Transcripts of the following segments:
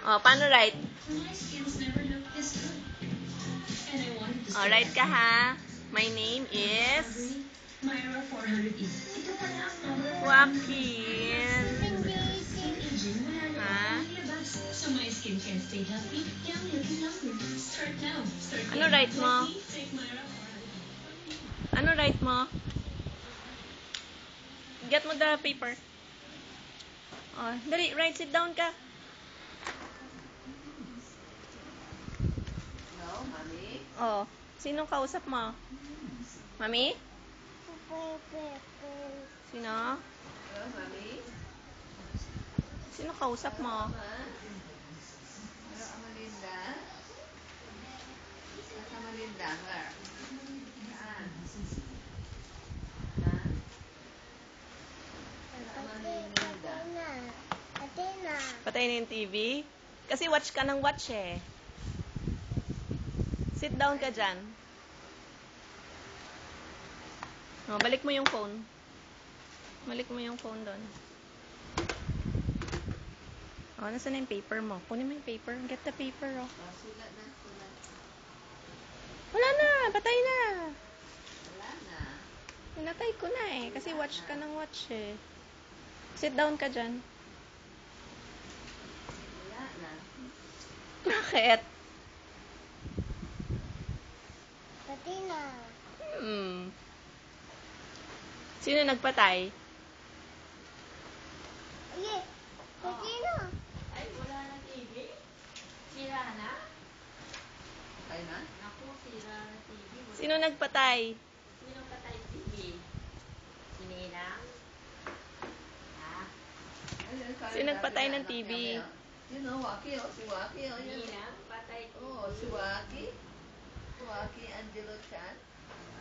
Oh, paano to Oh, write ka ha. My name is Myra 400E. Ito pala ang number Joaquin. Ha? Ano write mo? Take Myra 400E. Ano write mo? Get mo the paper. Oh, dali, write, sit down ka. No, mami. Oh, sinong kausap mo? Mami? Sino? Sino kausap mo? Patay na yung TV? Kasi watch ka ng watch eh. Sit down ka dyan. Oh, balik mo yung phone. Balik mo yung phone doon. Oh, nasa na yung paper mo? Kunin mo yung paper. Get the paper, oh. Oh, sulat na. Wala na! Patay na! Wala na. Pinatay ko na eh. Kasi watch ka ng watch eh. Sit down ka dyan. Wala na. Bakit? Hmm. Sino nagpatay? Ay, wala na TV. Sira na. Okay na? Naku, sira na TV. Wala. Sino nagpatay? Sino patay TV? Si Ninang? Ha? Sino nagpatay ng na, TV? Yun o, Waki o. Si Waki o. Yun. Ninang? Patay TV. Oo, si Waki. Waki Angelo Chan.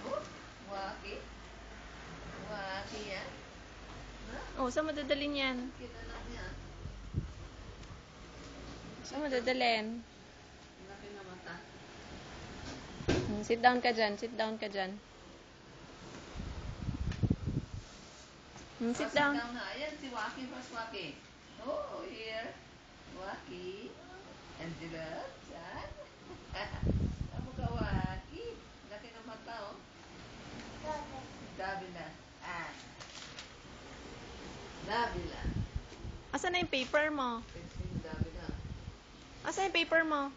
Oh, Waki. Waki yan. Na, Oh, saan mo dadalhin yan? kinanak niya. Saan mo dadalhin? Laki na mata. Hmm, sit down ka dyan. Sit down ka dyan. Hmm, sit Oh, down. na. Ayan, si Waki first Waki. Oh, here. Waki. Angelo Chan. Kamu ka, Waki. Laki ng mata, oh. Davila. Ah. Davila. Asan na yung paper mo? Pwede Davila. Asan yung paper mo?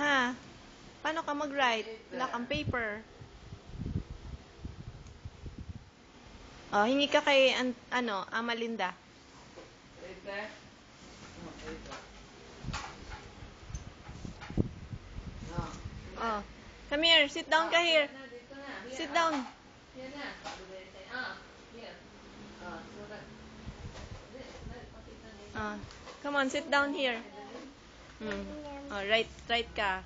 Ha? Paano ka mag-write? Wala kang paper. Oh, hingi ka kay, an- ano, Amalinda. Paper. Oh, paper. No. Oh. Come here. Sit down ka here. Sit down. Na. Ah, here. Ah, pakita niyo. Ah. Come on, sit down here. Hmm. Oh, write, write ka.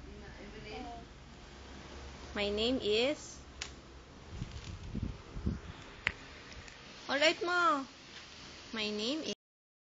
My name is... Write mo. My name is...